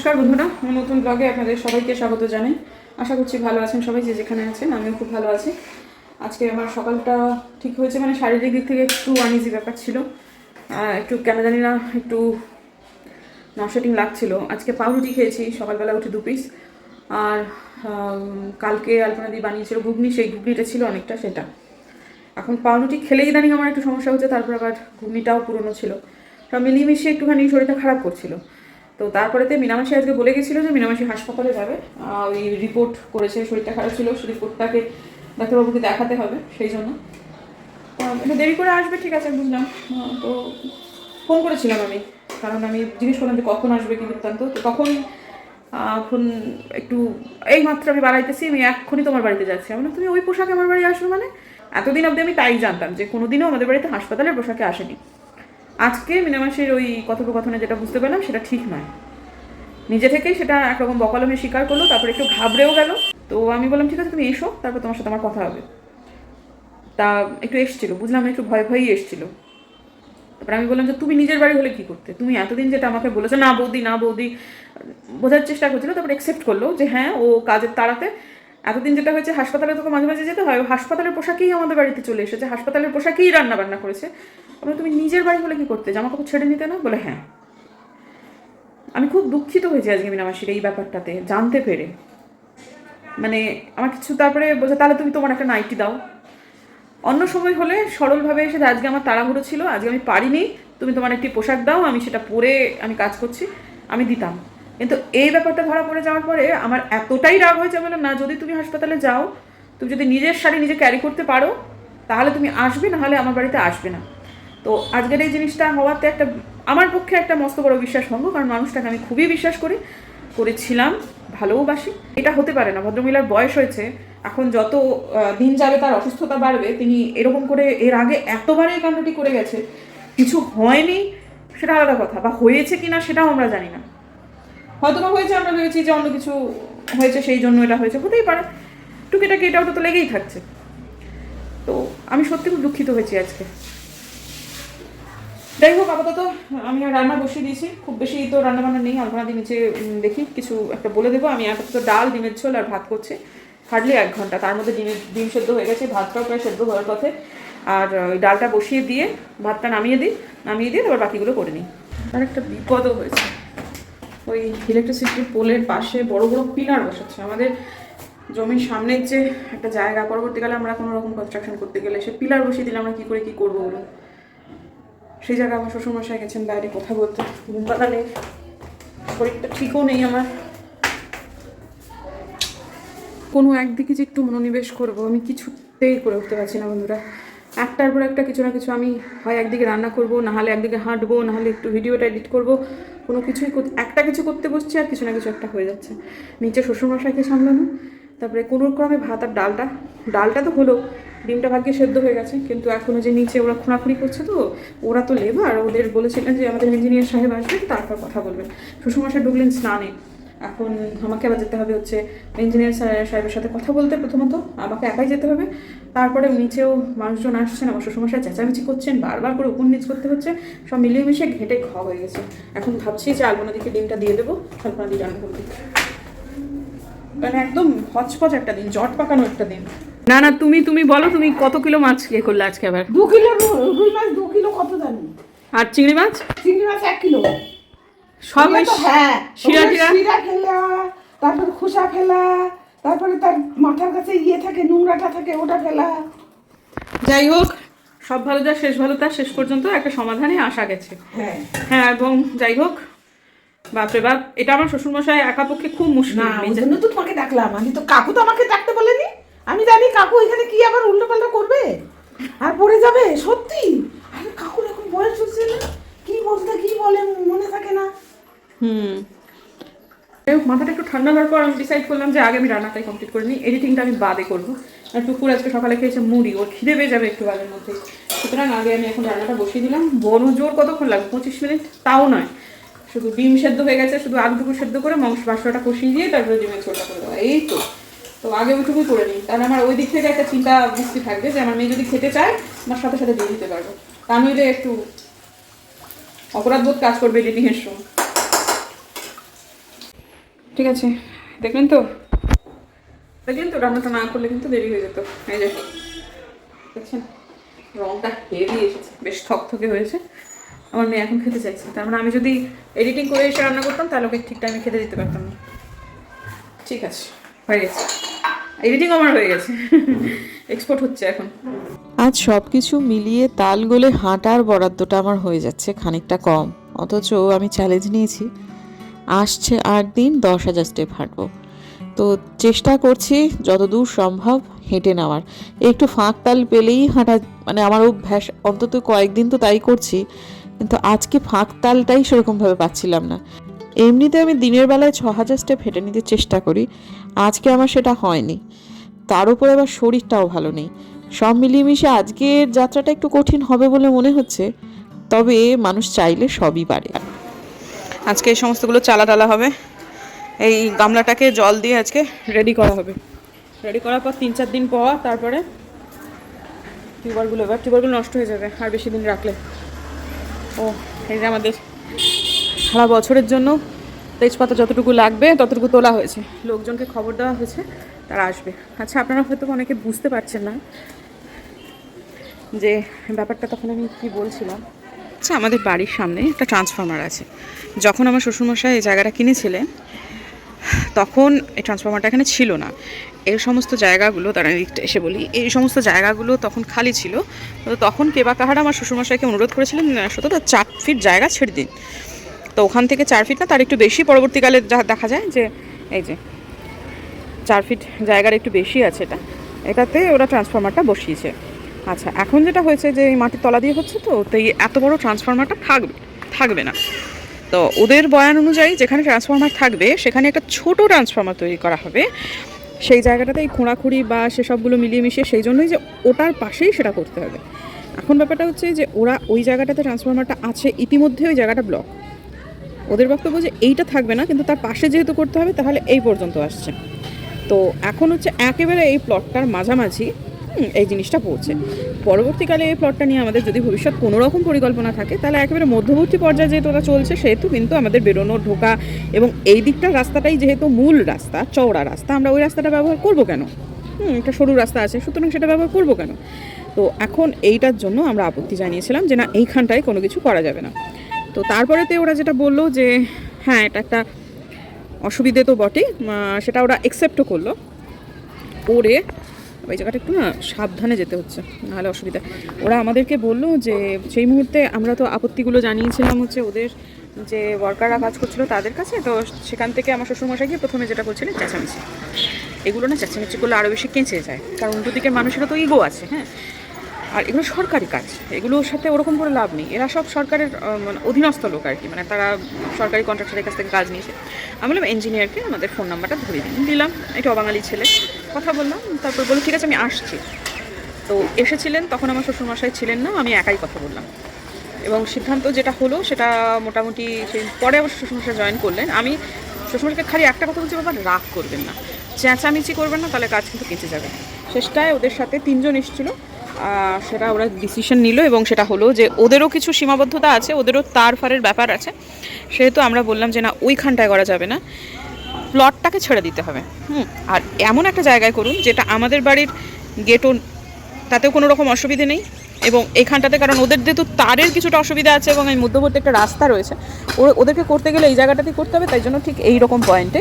নমস্কার বন্ধুরা নতুন ব্লগে আপনাদের সবাইকে স্বাগত জানাই। আশা করছি ভালো আছেন সবাই, যে যেখানে আছেন আমিও খুব ভালো আছি। আজকে আমার সকালটা ঠিক হয়েছে মানে শারীরিক দিক থেকে একটু আনইজি ব্যাপার ছিল। একটু কেন জানি না, একটু নশটিং লাগছিল। আজকে পাউরুটি খেয়েছি, সকালবেলা উঠে দু পিস আর কালকে আলপনা দিয়ে বানিয়েছিল ঘুগনি, সেই ঘুগনিটা ছিল অনেকটা সেটা। এখন পাউরুটি খেলেই ইদানিং আমার একটু সমস্যা হচ্ছে, তারপর আবার ঘুগনিটাও পুরনো ছিল। মিলিয়ে মিশিয়ে একটুখানি শরীরটা খারাপ করছিল। তো তারপরেতে মিনামাসি আজকে বলে গেছিল যে মিনামাসি হাসপাতালে যাবে। ওই রিপোর্ট করেছে, শরীরটা খারাপ ছিল সেই রিপোর্টটাকে ডাক্তারবাবুকে দেখাতে হবে সেই জন্য। একটু দেরি করে আসবে, ঠিক আছে, বুঝলাম। তো ফোন করেছিলাম আমি, কারণ আমি জিজ্ঞেস করলাম যে কখন আসবে কি বৃত্তান্ত। তো তখন এখন একটু এই মাত্র আমি বাড়াইতেছি, আমি এক্ষুনি তোমার বাড়িতে যাচ্ছি। আমি তুমি ওই পোশাকে আমার বাড়ি আসবে মানে? এতদিন অবধি আমি তাই জানতাম যে কোনোদিনও আমাদের বাড়িতে হাসপাতালের পোশাকে আসেনি। আজকে মিনামাসের ওই কথোপকথনে যেটা বুঝতে পারলাম সেটা ঠিক নয়। নিজে থেকেই সেটা একরকম বকালমে স্বীকার করল, তারপরে একটু ঘাবড়েও গেল। তো আমি বললাম, ঠিক আছে, তুমি এসো, তারপর তোমার সাথে আমার কথা হবে। তা একটু এসছিল, বুঝলাম একটু ভয় ভয়ই এসছিল। তারপরে আমি বললাম যে, তুমি নিজের বাড়ি হলে কি করতে? তুমি এতদিন যেটা আমাকে বলেছ, না বৌদি না বৌদি, বোঝার চেষ্টা করছিল। তারপর অ্যাকসেপ্ট করল যে হ্যাঁ ও কাজের তাড়াতে এতদিন যেটা হয়েছে, হাসপাতালে তোকে মাঝে মাঝে যেতে হয় হাসপাতালের পোশাকেই আমাদের বাড়িতে চলে এসেছে, হাসপাতালের পোশাকেই রান্না বান্না করেছে আমরা তুমি নিজের বাড়ি হলে কি করতে? জামা কাপড় ছেড়ে নিতে না? বলে হ্যাঁ। আমি খুব দুঃখিত হয়েছি আজকে মিনামাসির এই ব্যাপারটাতে, জানতে পেরে। মানে আমার কিছু তারপরে বলছে, তাহলে তুমি তোমার একটা নাইটি দাও। অন্য সময় হলে সরলভাবে এসে আজকে আমার তাড়াহুড়ো ছিল, আজকে আমি পারিনি, তুমি তোমার একটি পোশাক দাও, আমি সেটা পরে আমি কাজ করছি, আমি দিতাম। কিন্তু এই ব্যাপারটা ধরা পড়ে যাওয়ার পরে আমার এতটাই রাগ হয়েছে বলে না, যদি তুমি হাসপাতালে যাও, তুমি যদি নিজের শাড়ি নিজে ক্যারি করতে পারো, তাহলে তুমি আসবে না হলে আমার বাড়িতে আসবে না। তো আজকের এই জিনিসটা হওয়াতে একটা, আমার পক্ষে একটা মস্ত বড় বিশ্বাস ভঙ্গ, কারণ মানুষটাকে আমি খুবই বিশ্বাস করি, করেছিলাম ভালোবাসি এটা হতে পারে না, ভদ্রমহিলার বয়স হয়েছে, এখন যত দিন যাবে তার অসুস্থতা বাড়বে, তিনি এরকম করে এর আগে এতবার এই কাণ্ডটি করে গেছে, কিছু হয়নি, সেটা আলাদা কথা, বা হয়েছে কিনা সেটাও আমরা জানি না। হয়তো বা হয়েছে, আমরা ভেবেছি যে অন্য কিছু হয়েছে, সেই জন্য এটা হয়েছে, হতেই পারে। টুকিটাকি এটা ওটা তো লেগেই থাকছে। তো আমি সত্যি খুব দুঃখিত হয়েছি আজকে। যাই হোক, আপাতত আমি আর রান্না বসিয়ে দিয়েছি। খুব বেশি তো রান্না বান্না নেই, আলপনা দিয়ে নিচে দেখি, কিছু একটা বলে দেবো। আমি আপাতত ডাল, ডিমের ঝোল আর ভাত করছি। হার্ডলি এক ঘণ্টা, তার মধ্যে ডিমের, ডিম সেদ্ধ হয়ে গেছে, ভাতটাও প্রায় সেদ্ধ হওয়ার পথে। আর ওই ডালটা বসিয়ে দিয়ে ভাতটা নামিয়ে দিই, নামিয়ে দিয়ে তারপর বাকিগুলো করে নিই। আর একটা বিপদও হয়েছে। ওই ইলেকট্রিসিটির পোলের পাশে বড় বড় পিলার বসাচ্ছে। আমাদের জমির সামনের যে একটা জায়গা, পরবর্তীকালে আমরা কোনো রকম কনস্ট্রাকশন করতে গেলে সে পিলার বসিয়ে দিলে আমরা কী করে কী করব বলুন? সেই জায়গায় আমার শ্বশুরমশাই গেছেন বাইরে কথা বলতে। ঘুম পাতা নেই শরীরটা ঠিকও নেই আমার। কোনো একদিকে যে একটু মনোনিবেশ করব, আমি কিছুতেই করে উঠতে পারছি না বন্ধুরা। একটার পর একটা কিছু না কিছু আমি হয় একদিকে রান্না করব নাহলে একদিকে হাঁটবো নাহলে একটু ভিডিওটা এডিট করব। কোনো কিছুই একটা কিছু করতে বসছি আর কিছু না কিছু একটা হয়ে যাচ্ছে। নিচে শ্বশুরমশাইকে সামলানো, তারপরে কোনো ক্রমে ভাত আর ডালটা ডালটা তো হলো, ডিমটা ভাগ্যে সেদ্ধ হয়ে গেছে, কিন্তু এখনও যে নিচে ওরা খোঁড়াখুড়ি করছে তো, ওরা তো লেবার, ওদের বলেছিলেন যে আমাদের ইঞ্জিনিয়ার সাহেব আসবেন, তারপর কথা বলবেন। শ্বশুরমশাই ঢুকলেন স্নানে। এখন আমাকে আবার যেতে হবে হচ্ছে ইঞ্জিনিয়ার সাহেবের সাথে কথা বলতে প্রথমত আমাকে একাই যেতে হবে। তারপরে নিচেও মানুষজন আসছেন আমার শ্বশুরমশাই চেঁচামেচি করছেন বারবার করে উপর নিচ করতে হচ্ছে সব মিলিয়ে মিশিয়ে ঘেটে খ হয়ে গেছে। এখন ভাবছি যে আলপনা দিকে ডিমটা দিয়ে দেবো আলপনা দিয়ে রান্না করতে। মানে একদম হচপচ একটা দিন জট পাকানো একটা দিন। না না তুমি তুমি বলো তুমি কত কিলো মাছ ইয়ে করলে আজকে আবার? দু কিলো রু- রুই মাছ দু কিলো কত জানি? আর চিংড়ি মাছ? চিংড়ি মাছ এক কিলো। সব হ্যাঁ শিরা শিরা ফেলা তারপরে খোসা ফেলা তারপরে তার মাথার কাছে ইয়ে থাকে নোংরাটা থাকে ওটা ফেলা যাই হোক সব ভালো যা শেষ ভালো তার শেষ পর্যন্ত একটা সমাধানে আসা গেছে। হ্যাঁ। হ্যাঁ এবং যাই হোক বাপরে বাপ এটা আমার শ্বশুরমশাই একা পক্ষে খুব মুশকিল ওই জন্য তো তোমাকে ডাকলাম। আমি তো কাকু তো আমাকে ডাকতে বলেনি। আমি জানি কাকু এখানে কি আবার উল্টো পাল্টা করবে। আর পড়ে যাবে সত্যি? আরে কাকুর এখন বয়স হচ্ছে না কি বলতে কি বলে মনে থাকে না হুম। মাথাটা একটু ঠান্ডা হওয়ার পর আমি ডিসাইড করলাম যে আগে আমি রান্নাটাই কমপ্লিট করে নিই। এডিটিংটা আমি বাদে করব। আর টুকুর আজকে সকালে খেয়েছে মুড়ি, ওর খিদে পেয়ে যাবে একটু বাদের মধ্যে। সুতরাং আগে আমি এখন রান্নাটা বসিয়ে দিলাম। বড় জোর কতক্ষণ লাগবে? পঁচিশ মিনিট? তাও নয়। শুধু ডিম সেদ্ধ হয়ে গেছে, শুধু আলুটুকু সেদ্ধ করে মাংস বাসটা কষিয়ে দিয়ে তারপরে ডিমের ঝোলটা করে দেওয়া এই তো। তো আগে ওইটুকুই করে নিই। তাহলে আমার ওই দিক থেকে একটা চিন্তা বুঝতে থাকবে যে আমার মেয়ে যদি খেতে চায়, আমার সাথে সাথে দিয়ে দিতে পারব। তা নইলে একটু অপরাধ বোধ কাজ করবে এডিটিংয়ের সময়। ঠিক আছে, দেখলেন তো? দেখলেন তো রান্নাটা না করলে কিন্তু দেরি হয়ে যেত। এই যে, দেখছেন? রংটা হেভি এসেছে, বেশ থকথকে হয়েছে। আমার মেয়ে এখন খেতে চাইছে। তার মানে আমি যদি এডিটিং করে এসে রান্না করতাম, তাহলে ওকে ঠিক টাইমে খেতে দিতে পারতাম না। ঠিক আছে, হয়ে গেছে। এডিটিং আমার হয়ে গেছে। এক্সপোর্ট হচ্ছে এখন। আজ সব কিছু মিলিয়ে তাল গোলে হাঁটার বরাদ্দটা আমার হয়ে যাচ্ছে খানিকটা কম। অথচ আমি চ্যালেঞ্জ নিয়েছি। আসছে আট দিন দশ হাজার স্টেপ হাঁটবো। তো চেষ্টা করছি যতদূর সম্ভব হেঁটে নেওয়ার। একটু ফাঁক তাল পেলেই হাঁটা মানে আমার অভ্যাস, অন্তত কয়েকদিন তো তাই করছি, কিন্তু আজকে ফাঁক তালটাই সেরকমভাবে পাচ্ছিলাম না। এমনিতে আমি দিনের বেলায় ছ হাজার স্টেপ হেঁটে নিতে চেষ্টা করি, আজকে আমার সেটা হয়নি। তার উপর আবার শরীরটাও ভালো নেই। সব মিলিয়ে মিশে আজকের যাত্রাটা একটু কঠিন হবে বলে মনে হচ্ছে, তবে মানুষ চাইলে সবই পারে। আজকে এই সমস্তগুলো চালা টালা হবে। এই গামলাটাকে জল দিয়ে আজকে রেডি করা হবে। রেডি করার পর তিন চার দিন পর তারপরে টিউবারগুলো এবার টিউবারগুলো নষ্ট হয়ে যাবে আর বেশি দিন রাখলে। ও, এই যে আমাদের সারা বছরের জন্য তেজপাতা যতটুকু লাগবে ততটুকু তোলা হয়েছে। লোকজনকে খবর দেওয়া হয়েছে, তারা আসবে। আচ্ছা আপনারা হয়তো অনেকে বুঝতে পারছেন না যে ব্যাপারটা তখন আমি কি বলছিলাম। আচ্ছা আমাদের বাড়ির সামনে একটা ট্রান্সফর্মার আছে। যখন আমার শ্বশুরমশাই এই জায়গাটা কিনেছিলেন, তখন এই ট্রান্সফর্মারটা এখানে ছিল না। এই সমস্ত জায়গাগুলো, তারা একটু এসে বলি, এই সমস্ত জায়গাগুলো তখন খালি ছিল। তো তখন কেবা কাহারা আমার শ্বশুরমশাইকে অনুরোধ করেছিলেন সত্যতা চার ফিট জায়গা ছেড়ে দিন। তো ওখান থেকে চার ফিট না, তার একটু বেশি পরবর্তীকালে যা দেখা যায় যে, এই যে, চার ফিট জায়গার একটু বেশি আছে এটা। এটাতে ওরা ট্রান্সফর্মারটা বসিয়েছে। আচ্ছা এখন যেটা হয়েছে যে এই মাটির তলা দিয়ে হচ্ছে তো তো এই এত বড় ট্রান্সফরমারটা থাকবে থাকবে না। তো ওদের বয়ান অনুযায়ী যেখানে ট্রান্সফরমার থাকবে, সেখানে একটা ছোট ট্রান্সফরমার তৈরি করা হবে। সেই জায়গাটাতে এই খোঁড়াখুঁড়ি বা সেসবগুলো মিলিয়ে মিশিয়ে সেই জন্যই যে ওটার পাশেই সেটা করতে হবে। এখন ব্যাপারটা হচ্ছে যে ওরা ওই জায়গাটাতে ট্রান্সফরমারটা আছে, ইতিমধ্যে ওই জায়গাটা ব্লক ওদের বক্তব্য যে এইটা থাকবে না, কিন্তু তার পাশে যেহেতু করতে হবে, তাহলে এই পর্যন্ত আসছে। তো এখন হচ্ছে একেবারে এই প্লটটার মাঝামাঝি। এই জিনিসটা পড়ছে। পরবর্তীকালে এই প্লটটা নিয়ে আমাদের যদি ভবিষ্যৎ কোনো রকম পরিকল্পনা থাকে, তাহলে একেবারে মধ্যবর্তী পর্যায়ে যেহেতু ওটা চলছে, সেহেতু কিন্তু আমাদের বেরোনো ঢোকা এবং এই দিকটার রাস্তাটাই যেহেতু মূল রাস্তা, চওড়া রাস্তা, আমরা ওই রাস্তাটা ব্যবহার করব কেন? হুম, একটা সরু রাস্তা আছে, সুতরাং সেটা ব্যবহার করব কেন? তো এখন এইটার জন্য আমরা আপত্তি জানিয়েছিলাম যে না, এইখানটায় কোনো কিছু করা যাবে না। তো তারপরেতে ওরা যেটা বলল যে হ্যাঁ এটা একটা অসুবিধে তো বটেই সেটা ওরা একসেপ্টও করল। করে ওই জায়গাটা একটু না সাবধানে যেতে হচ্ছে, নাহলে অসুবিধা। ওরা আমাদেরকে বলল যে, সেই মুহূর্তে আমরা তো আপত্তিগুলো জানিয়েছিলাম হচ্ছে ওদের যে ওয়ার্কাররা কাজ করছিল তাদের কাছে, তো সেখান থেকে আমার শ্বশুরমশাই গিয়ে প্রথমে যেটা করছিলেন চেঁচামেচি। এগুলো না চেঁচামেচি করলে আরও বেশি কেঁচে যায়, কারণ দুদিকে মানুষেরও তো ইগো আছে হ্যাঁ? আর এগুলো সরকারি কাজ, এগুলোর সাথে ওরকম করে লাভ নেই। এরা সব সরকারের মানে অধীনস্থ লোক আর কি মানে তারা সরকারি কন্ট্রাক্টরের কাছ থেকে কাজ নিয়েছে। আমি বললাম ইঞ্জিনিয়ারকে আমাদের ফোন নাম্বারটা ধরে দিন দিলাম, এটা অবাঙালি ছেলে। কথা বললাম, তারপর বলল, ঠিক আছে, আমি আসছি। তো এসেছিলেন, তখন আমার শ্বশুরমশাই ছিলেন না, আমি একাই কথা বললাম। এবং সিদ্ধান্ত যেটা হলো, সেটা মোটামুটি সেই পরে আমার শ্বশুরমশাই জয়েন করলেন। আমি শ্বশুরমশাইকে খালি একটা কথা বলছি, বাবা, রাগ করবেন না। চেঁচামেচি করবেন না, তাহলে কাজ কিন্তু কেঁচে যাবে। শেষটায় ওদের সাথে তিনজন এসেছিল। সেটা ওরা ডিসিশন নিল এবং সেটা হলো যে, ওদেরও কিছু সীমাবদ্ধতা আছে, ওদেরও তার ফারের ব্যাপার আছে। সেহেতু আমরা বললাম যে, না, ওইখানটায় করা যাবে না। প্লটটাকে ছেড়ে দিতে হবে। হুম, আর এমন একটা জায়গায় করুন যেটা আমাদের বাড়ির গেটও তাতেও কোনো রকম অসুবিধে নেই এবং এখানটাতে কারণ ওদের যেহেতু তারের কিছুটা অসুবিধা আছে এবং এই মধ্যবর্তী একটা রাস্তা রয়েছে ওদেরকে করতে গেলে এই জায়গাটাতেই করতে হবে, তাই জন্য ঠিক এই রকম পয়েন্টে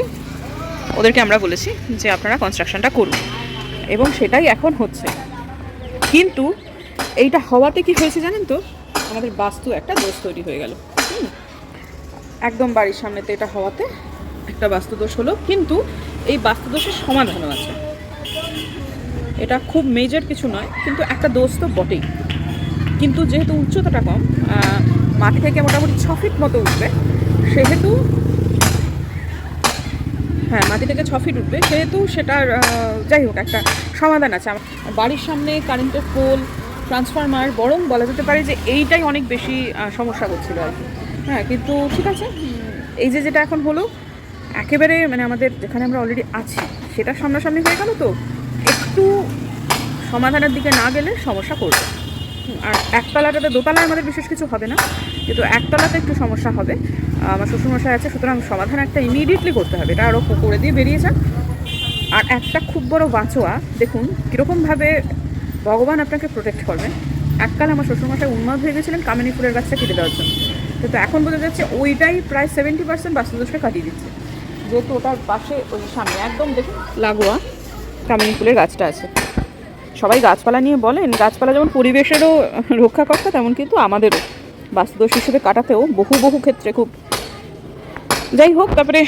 ওদেরকে আমরা বলেছি যে আপনারা কনস্ট্রাকশনটা করুন। এবং সেটাই এখন হচ্ছে। কিন্তু এইটা হওয়াতে কি হয়েছে জানেন তো? আমাদের বাস্তু একটা দোষ তৈরি হয়ে গেল। একদম বাড়ির সামনেতে এটা হওয়াতে একটা বাস্তুদোষ হলো, কিন্তু এই বাস্তুদোষের সমাধানও আছে? এটা খুব মেজর কিছু নয়, কিন্তু একটা দোষ তো বটেই। কিন্তু যেহেতু উচ্চতাটা কম মাটি থেকে মোটামুটি ছ ফিট মতো উঠবে, সেহেতু হ্যাঁ মাটি থেকে ছ ফিট উঠবে, সেহেতু সেটার যাই হোক, একটা সমাধান আছে। আমার বাড়ির সামনে কারেন্টের পোল ট্রান্সফরমার বরং বলা যেতে পারে যে এইটাই অনেক বেশি সমস্যা করছিল আর কি। হ্যাঁ কিন্তু ঠিক আছে, এই যে যেটা এখন হলো একেবারে মানে আমাদের যেখানে আমরা অলরেডি আছি, সেটা সামনাসামনি হয়ে গেল তো। একটু সমাধানের দিকে না গেলে সমস্যা করবে আর একতলাটাতে দোতলায় আমাদের বিশেষ কিছু হবে না, কিন্তু একতলাতে একটু সমস্যা হবে। আমার শ্বশুরমশাই আছে, সুতরাং সমাধান একটা ইমিডিয়েটলি করতে হবে। এটা আরও করে দিয়ে বেরিয়ে যান। আর একটা খুব বড় বাঁচোয়া, দেখুন কীরকমভাবে ভগবান আপনাকে প্রোটেক্ট করবেন। এককাল আমার শ্বশুরমশাই উন্মাদ হয়ে গেছিলেন কামিনী ফুলের গাছটা কেটে দেওয়ার জন্য। কিন্তু এখন বোঝা যাচ্ছে ওইটাই প্রায় সেভেন্টি পার্সেন্ট বাস্তুদোষকে কাটিয়ে দিচ্ছে। যেহেতু ওটার পাশে ওই সামনে, একদম দেখুন লাগোয়া কামিনী ফুলের গাছটা আছে। সবাই গাছপালা নিয়ে বলেন, গাছপালা যেমন পরিবেশেরও রক্ষাকর্তা, তেমন কিন্তু আমাদেরও। বাস্তুদোষ হিসেবে কাটাতেও বহু বহু ক্ষেত্রে খুব। যাই হোক, তারপরে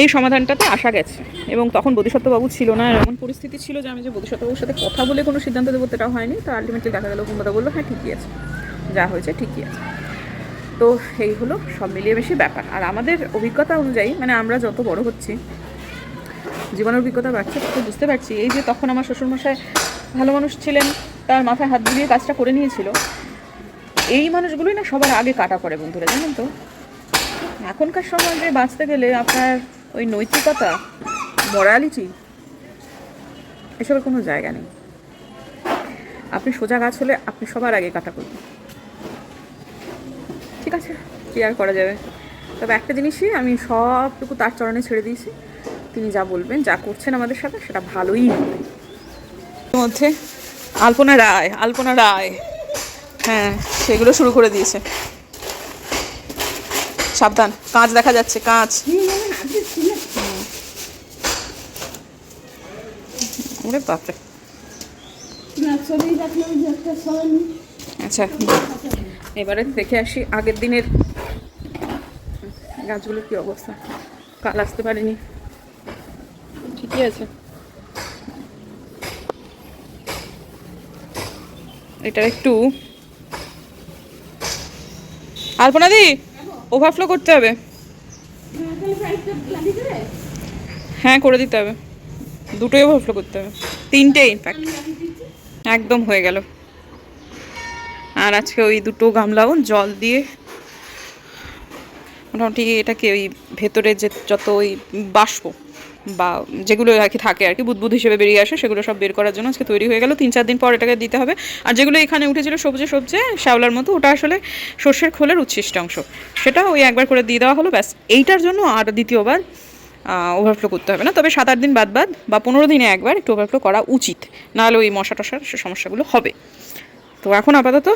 এই সমাধানটাতে আসা গেছে। এবং তখন বোধিসত্ত্ববাবু ছিল না এমন পরিস্থিতি ছিল যে আমি যে বোধিসত্ত্ববাবুর সাথে কথা বলে কোনো সিদ্ধান্ত দেবো, সেটা হয়নি। তো আলটিমেটলি দেখা গেল কুমদা বলল হ্যাঁ ঠিকই আছে। যা হয়েছে ঠিকই আছে। তো এই হলো সব মিলিয়ে বেশি ব্যাপার। আর আমাদের অভিজ্ঞতা অনুযায়ী মানে আমরা যত বড় হচ্ছি, জীবনের অভিজ্ঞতা বাড়ছে, তত বুঝতে পারছি। এই যে তখন আমার শ্বশুরমশাই ভালো মানুষ ছিলেন, তার মাথায় হাত বুলিয়ে কাজটা করে নিয়েছিল। এই মানুষগুলোই না সবার আগে কাটা পড়ে বন্ধুরা, জানেন তো? এখনকার সমাজে বাঁচতে গেলে আপনার ওই নৈতিকতা মরালিটি এসবের কোনো জায়গা নেই। আপনি সোজা গাছ হলে আপনি সবার আগে কাটা করবেন। ঠিক আছে, কি আর করা যাবে? তবে একটা জিনিসই আমি সবটুকু তার চরণে ছেড়ে দিয়েছি। তিনি যা বলবেন, যা করছেন আমাদের সাথে, সেটা ভালোই হবে। মধ্যে আলপনা রায় আলপনা রায়। হ্যাঁ সেগুলো শুরু করে দিয়েছে। সাবধান, কাঁচ দেখা যাচ্ছে, কাঁচ। ওরে বাপরে। আচ্ছা এবারে দেখে আসি আগের দিনের গাছগুলোর কি অবস্থা। কাল আসতে পারিনি। ঠিকই আছে। এটার একটু আলপনাদি ওভারফ্লো করতে হবে। হ্যাঁ করে দিতে হবে। দুটোই ওভারফ্লো করতে হবে। তিনটে ইনফ্যাক্ট একদম হয়ে গেল। আর আজকে ওই দুটো গামলাও জল দিয়ে। মোটামুটি এটাকে ওই ভেতরে যে যত ওই বাষ্প বা যেগুলো আর কি থাকে আর কি, বুদবুদ হিসেবে বেরিয়ে আসে, সেগুলো সব বের করার জন্য আজকে তৈরি হয়ে গেল। তিন চার দিন পর এটাকে দিতে হবে। আর যেগুলো এখানে উঠেছিল সবজে সবজে, শ্যাওলার মতো, ওটা আসলে সর্ষের খোলের উচ্ছিষ্ট অংশ। সেটা ওই একবার করে দিয়ে দেওয়া হলো, ব্যাস। এইটার জন্য আর দ্বিতীয়বার ওভারফ্লো করতে হবে না। তবে সাত আট দিন বাদ বাদ বা পনেরো দিনে একবার একটু ওভারফ্লো করা উচিত। নাহলে ওই মশা টশার সমস্যাগুলো হবে। তো এখন আপাতত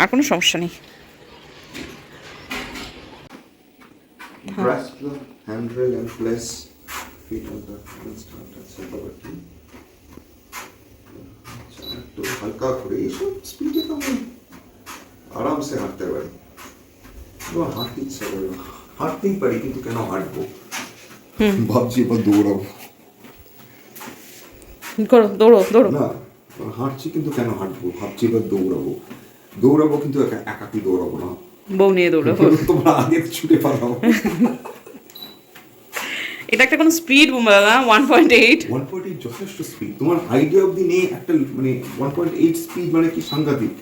আর কোনো সমস্যা নেই। Handrail and place feet on the start at center of the আচ্ছা, একটু হালকা করে এইসব স্পিডে তো আরামসে হাঁটতে পারি। আমার হাঁটতে ইচ্ছা করে। হাঁটতেই পারি কিন্তু কেন হাঁটবো? ভাবছি এবার দৌড়াবো। করো দৌড়ো দৌড়ো। না হাঁটছি কিন্তু কেন হাঁটবো? ভাবছি এবার দৌড়াবো। দৌড়াবো কিন্তু একা একাকি দৌড়াবো না। বউ নিয়ে দৌড়ো তোমরা আগে ছুটে পালাও। এটা একটা কোনো স্পিড দাদা one point eight one point eight যথেষ্ট স্পিড তোমার আইডিয়া অব্দি নেই একটা মানে ওয়ান পয়েন্ট এইট স্পিড মানে কি সাংঘাতিক?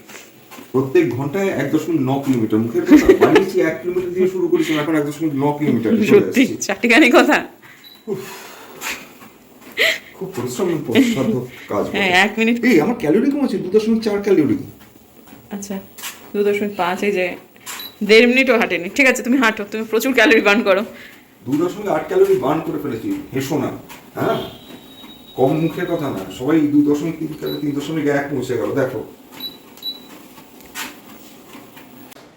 প্রত্যেক ঘন্টায় এক দশমিক ন কিলোমিটার। মুখের কথা বানিয়েছি এক কিলোমিটার দিয়ে শুরু করেছিলাম এখন এক দশমিক ন কিলোমিটার। সত্যি চারটিখানি কথা। খুব কাজ হ্যাঁ এক মিনিট। এই আমার ক্যালোরি কম আছে দু দশমিক চার ক্যালোরি আচ্ছা দু দশমিক পাঁচ এই যে দেড় মিনিটও হাঁটেনি। ঠিক আছে তুমি হাঁটো তুমি প্রচুর ক্যালোরি বার্ন করো। দু দশমিক আট ক্যালোরি বার্ন করে ফেলেছি হেসো না হ্যাঁ? কম মুখের কথা না সবাই দু দশমিক তিন ক্যালোরি তিন দশমিক এক পৌঁছে গেল দেখো।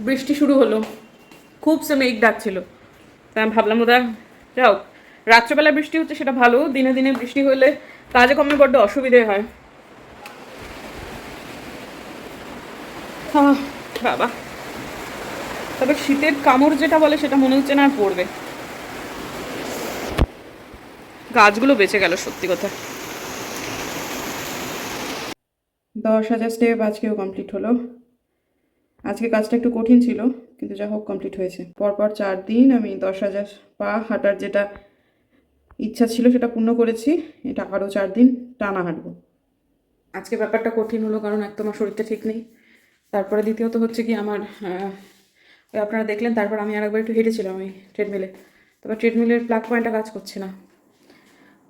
বৃষ্টি শুরু হলো। খুব সে মেঘ ডাকছিল। তাই আমি ভাবলাম ওটা যাও। রাত্রেবেলা বৃষ্টি হচ্ছে, সেটা ভালো। দিনে দিনে বৃষ্টি হলে কাজে কমে বড্ড অসুবিধে হয়। বাবা। তবে শীতের কামড় যেটা বলে, সেটা মনে হচ্ছে না আর পড়বে। গাছগুলো বেঁচে গেল, সত্যি কথা। দশ হাজার স্টেপ আজকেও কমপ্লিট হলো। আজকে কাজটা একটু কঠিন ছিল, কিন্তু যা হোক কমপ্লিট হয়েছে। পরপর চার দিন আমি দশ হাজার পা হাঁটার যেটা ইচ্ছা ছিল সেটা পূর্ণ করেছি, এটা আরও চার দিন টানা হাঁটবো। আজকে ব্যাপারটা কঠিন হলো কারণ এক তো আমার শরীরটা ঠিক নেই, তারপরে দ্বিতীয়ত হচ্ছে কি আমার ওই আপনারা দেখলেন, তারপর আমি আরেকবার একটু হেঁটেছিলাম ওই ট্রেডমিলে তবে ট্রেডমিলের প্লাগ পয়েন্টটা কাজ করছে না।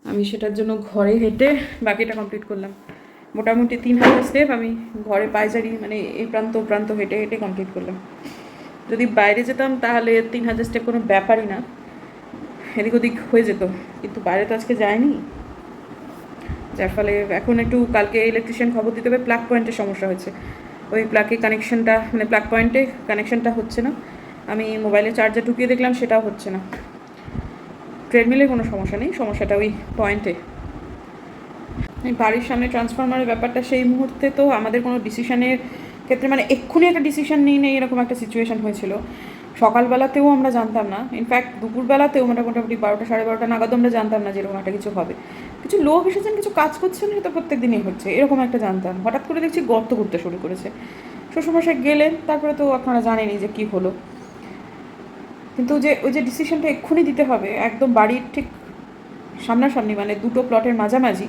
আমি সেটার জন্য ঘরে হেঁটে বাকিটা কমপ্লিট করলাম। মোটামুটি তিন হাজার স্টেপ আমি ঘরে পায়চারি মানে এই প্রান্ত প্রান্ত হেঁটে হেঁটে কমপ্লিট করলাম। যদি বাইরে যেতাম তাহলে তিন হাজার স্টেপ কোনো ব্যাপারই না। এদিক ওদিক হয়ে যেত, কিন্তু বাইরে তো আজকে যায়নি। যার ফলে এখন একটু কালকে ইলেকট্রিশিয়ান খবর দিতে হবে প্লাগ পয়েন্টের সমস্যা হয়েছে। ওই প্লাগে কানেকশনটা মানে প্লাগ পয়েন্টে কানেকশনটা হচ্ছে না। আমি মোবাইলে চার্জার ঢুকিয়ে দেখলাম, সেটাও হচ্ছে না। ট্রেডমিলের কোনো সমস্যা নেই, সমস্যাটা ওই পয়েন্টে বাড়ির সামনে ট্রান্সফরমারের ব্যাপারটা সেই মুহূর্তে তো আমাদের কোনো ডিসিশনের ক্ষেত্রে মানে এক্ষুনি একটা ডিসিশন নিই নেই এরকম একটা সিচুয়েশন হয়েছিল। সকালবেলাতেও আমরা জানতাম না। ইনফ্যাক্ট দুপুরবেলাতেও আমরা মোটামুটি বারোটা, সাড়ে বারোটা নাগাদ আমরা জানতাম না যে এরকম একটা কিছু হবে। কিছু লোক এসেছেন, কিছু কাজ করছেন সেটা প্রত্যেক দিনই হচ্ছে। এরকম একটা জানতাম। হঠাৎ করে দেখছি গর্ত করতে শুরু করেছে। শ্বশুরমশাই গেলেন, তারপরে তো আপনারা জানেনই যে কী হলো। কিন্তু যে, ওই যে ডিসিশনটা এক্ষুনি দিতে হবে। একদম বাড়ির ঠিক সামনাসামনি মানে দুটো প্লটের মাঝামাঝি।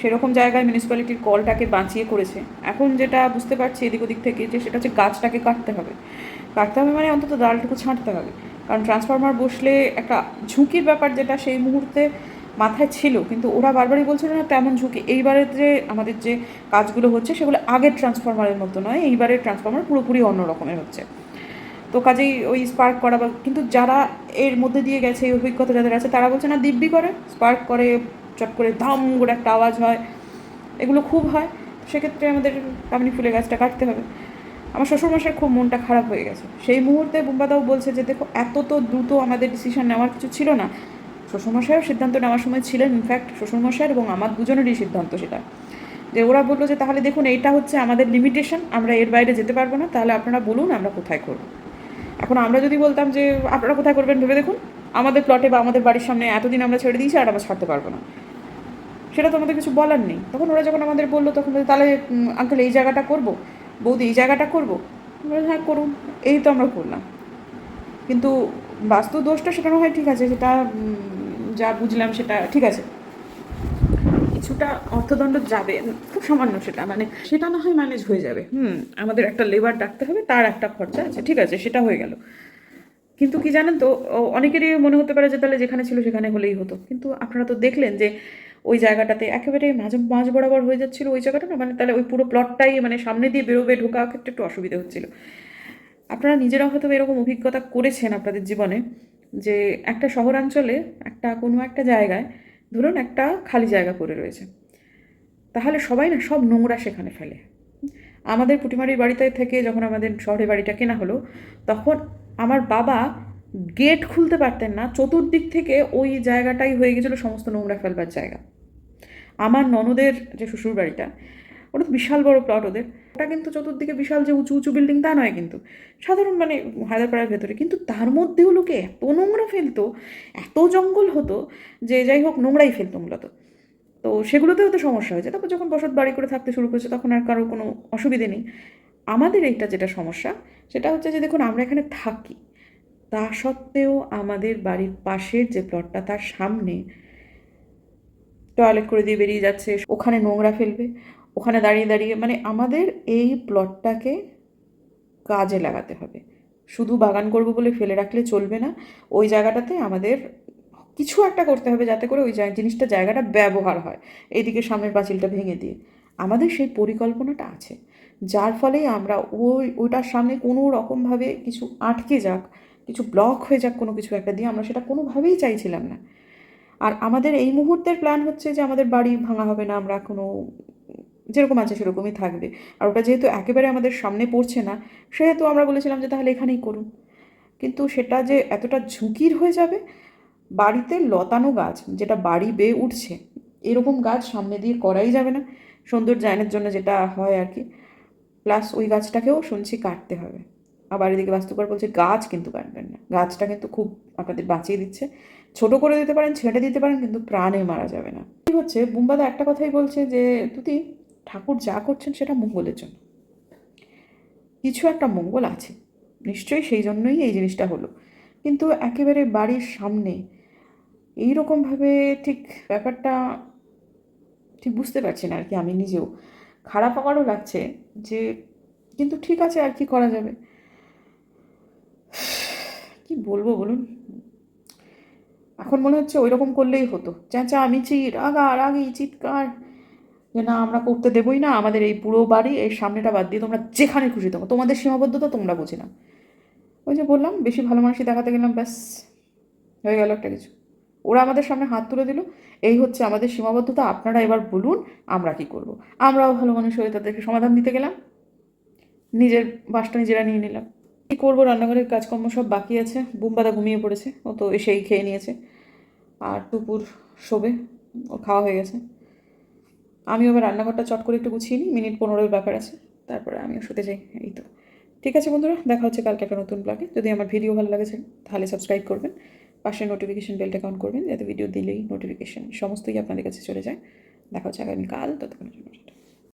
সেরকম জায়গায় মিউনিসিপ্যালিটির কলটাকে বাঁচিয়ে করেছে। এখন যেটা বুঝতে পারছি এদিক ওদিক থেকে যে সেটা হচ্ছে গাছটাকে কাটতে হবে। কাটতে হবে মানে অন্তত ডালটুকু ছাঁটতে হবে। কারণ ট্রান্সফরমার বসলে একটা ঝুঁকির ব্যাপার যেটা সেই মুহূর্তে মাথায় ছিল, কিন্তু ওরা বারবারই বলছিল না তেমন ঝুঁকি। এইবারে যে আমাদের যে কাজগুলো হচ্ছে সেগুলো আগের ট্রান্সফরমারের মতো নয় এইবারের ট্রান্সফরমার পুরোপুরি অন্য রকমের হচ্ছে। তো কাজেই ওই স্পার্ক করা বা কিন্তু যারা এর মধ্যে দিয়ে গেছে, এই অভিজ্ঞতা যাদের আছে, তারা বলছে না, দিব্যি করে। স্পার্ক করে চট করে ধাম করে একটা আওয়াজ হয়। এগুলো খুব হয়। সেক্ষেত্রে আমাদের কামিনী ফুলের গাছটা কাটতে হবে। আমার শ্বশুরমশাই খুব মনটা খারাপ হয়ে গেছে। সেই মুহূর্তে বুম্বাদাও বলছে যে, দেখো, এত তো দ্রুত আমাদের ডিসিশন নেওয়ার কিছু ছিল না। শ্বশুরমশাইও সিদ্ধান্ত নেওয়ার সময় ছিলেন। ইনফ্যাক্ট শ্বশুরমশাইয়ের এবং আমার দুজনেরই সিদ্ধান্ত সেটা। যে, ওরা বলল যে, তাহলে দেখুন, এইটা হচ্ছে আমাদের লিমিটেশন আমরা এর বাইরে যেতে পারব না। তাহলে আপনারা বলুন, আমরা কোথায় করব? এখন আমরা যদি বলতাম যে, আপনারা কোথায় করবেন ভেবে দেখুন। আমাদের প্লটে বা আমাদের বাড়ির সামনে এতদিন আমরা ছেড়ে দিয়েছি, আর আমরা ছাড়তে পারব না। সেটা তো আমাদের কিছু বলার নেই। তখন ওরা যখন আমাদের বলল, তখন তাহলে আঙ্কেল এই জায়গাটা করব, বৌদি এই জায়গাটা করব? হ্যাঁ করুন। এই তো আমরা করলাম। কিন্তু বাস্তু দোষটা সেটা হয়, ঠিক আছে, সেটা যা বুঝলাম সেটা, ঠিক আছে। কিছুটা অর্থদণ্ড যাবে, খুব সামান্য সেটা মানে সেটা না হয় ম্যানেজ হয়ে যাবে। হুম, আমাদের একটা লেবার ডাকতে হবে, তার একটা খরচা আছে, ঠিক আছে, সেটা হয়ে গেল। কিন্তু কি জানেন তো অনেকেরই মনে হতে পারে যে, তাহলে যেখানে ছিল সেখানে হলেই হতো। কিন্তু আপনারা তো দেখলেন যে ওই জায়গাটাতে একেবারে মাঝ মাঝ বরাবর হয়ে যাচ্ছিল ওই জায়গাটা না? মানে তাহলে ওই পুরো প্লটটাই মানে সামনে দিয়ে বেরোবে ঢোকা ক্ষেত্রে একটু অসুবিধা হচ্ছিল। আপনারা নিজেরাও হয়তো এরকম অভিজ্ঞতা করেছেন আপনাদের জীবনে যে একটা শহরাঞ্চলে একটা কোনো একটা জায়গায় ধরুন একটা খালি জায়গা পড়ে রয়েছে। তাহলে সবাই না সব নোংরা সেখানে ফেলে। আমাদের পুটিমারির বাড়িতে থেকে যখন আমাদের শহরে বাড়িটা কেনা হলো, তখন আমার বাবা গেট খুলতে পারতেন না, চতুর্দিক থেকে ওই জায়গাটাই হয়ে গেছিল সমস্ত নোংরা ফেলবার জায়গা। আমার ননদের যে শ্বশুর বাড়িটা ওটা তো বিশাল বড় প্লট ওদের। ওটা কিন্তু চতুর্দিকে বিশাল যে উঁচু উঁচু বিল্ডিং তা নয় কিন্তু। সাধারণ মানে হায়দ্রাপাড়ার ভেতরে। কিন্তু তার মধ্যেও লোকে এত নোংরা ফেলতো, এত জঙ্গল হতো যে যাই হোক নোংরাই ফেলতো মূলত। তো সেগুলোতেও তো সমস্যা হয়েছে। তারপর যখন বসত বাড়ি করে থাকতে শুরু করেছে, তখন আর কারোর কোনো অসুবিধে নেই। আমাদের এইটা যেটা সমস্যা, সেটা হচ্ছে যে দেখুন, আমরা এখানে থাকি। তা সত্ত্বেও আমাদের বাড়ির পাশের যে প্লটটা তার সামনে টয়লেট করে দিয়ে বেরিয়ে যাচ্ছে, ওখানে নোংরা ফেলবে, ওখানে দাঁড়িয়ে দাঁড়িয়ে মানে আমাদের এই প্লটটাকে কাজে লাগাতে হবে। শুধু বাগান করব বলে ফেলে রাখলে চলবে না, ওই জায়গাটাতে আমাদের কিছু একটা করতে হবে যাতে করে ওই জিনিসটা জায়গাটা ব্যবহার হয় এইদিকে সামনের পাঁচিলটা ভেঙে দিয়ে। আমাদের সেই পরিকল্পনাটা আছে, যার ফলে আমরা ওই, ওইটার সামনে কোনো রকমভাবে কিছু আটকে যাক, কিছু ব্লক হয়ে যাক কোনো কিছু একটা দিয়ে, আমরা সেটা কোনোভাবেই চাইছিলাম না। আর আমাদের এই মুহূর্তের প্ল্যান হচ্ছে যে আমাদের বাড়ি ভাঙা হবে না, আমরা কোনো যেরকম আছে সেরকমই থাকবে। আর ওটা যেহেতু একেবারে আমাদের সামনে পড়ছে না, সেহেতু আমরা বলেছিলাম যে তাহলে এখানেই করুন। কিন্তু সেটা যে এতটা ঝুঁকির হয়ে যাবে, বাড়িতে লতানো গাছ যেটা বাড়ি বেয়ে উঠছে, এরকম গাছ সামনে দিয়ে করাই যাবে না। সৌন্দর্যায়নের জন্য যেটা হয় আর কি প্লাস ওই গাছটাকেও শুনছি কাটতে হবে। আবার এদিকে বাস্তুকর বলছে, গাছ কিন্তু কাটবেন না। গাছটা কিন্তু খুব আপনাদের বাঁচিয়ে দিচ্ছে। ছোট করে দিতে পারেন ছেড়ে দিতে পারেন, কিন্তু প্রাণে মারা যাবে না। কি হচ্ছে, বুম্বাদা একটা কথাই বলছে যে, তুতি, ঠাকুর যা করছেন সেটা মঙ্গলের জন্য। কিছু একটা মঙ্গল আছে। নিশ্চয়ই সেই জন্যই এই জিনিসটা হলো। কিন্তু একেবারে বাড়ির সামনে এই রকমভাবে ঠিক ব্যাপারটা ঠিক বুঝতে পারছি না আর কি আমি নিজেও। খারাপ আমারও লাগছে যে, কিন্তু ঠিক আছে আর কি করা যাবে। কি বলব বলুন? এখন মনে হচ্ছে ওই রকম করলেই হতো। চেঁচা মিচি রাগা, রাগি, চিৎকার। যে না, আমরা করতে দেবই না, আমাদের এই পুরো বাড়ি, এই সামনেটা বাদ দিয়ে তোমরা যেখানে খুশি তোমরা তোমাদের সীমাবদ্ধতা তোমরা বুঝি না। ওই যে বললাম, বেশি ভালো মানুষই দেখাতে গেলাম, ব্যাস, হয়ে গেল একটা কিছু। ওরা আমাদের সামনে হাত তুলে দিল, এই হচ্ছে আমাদের সীমাবদ্ধতা, আপনারা এবার বলুন, আমরা কি করব। আমরাও ভালো মানুষ হয়ে তাদেরকে সমাধান দিতে গেলাম। নিজের বাসটা নিজেরা নিয়ে নিলাম। কী করব? রান্নাঘরের কাজকর্ম সব বাকি আছে। বুমবাদা ঘুমিয়ে পড়েছে। ও তো এসেই খেয়ে নিয়েছে। আর দুপুর শোবে। ও খাওয়া হয়ে গেছে। আমি এবার রান্নাঘরটা চট করে একটু গুছিয়ে নিই। মিনিট পনেরোর ব্যাপার আছে। তারপরে আমিও শুতে যাই। এই তো। ঠিক আছে বন্ধুরা, দেখা হচ্ছে কালকে একটা নতুন ব্লগে যদি আমার ভিডিও ভালো লাগে তাহলে সাবস্ক্রাইব করবেন। পাশে নোটিফিকেশন বেলটা কাউন্ট করবেন। যাতে ভিডিও দিলেই নোটিফিকেশন সমস্তই আপনাদের কাছে চলে যায়। দেখা হচ্ছে আগামীকাল। ততক্ষণের জন্য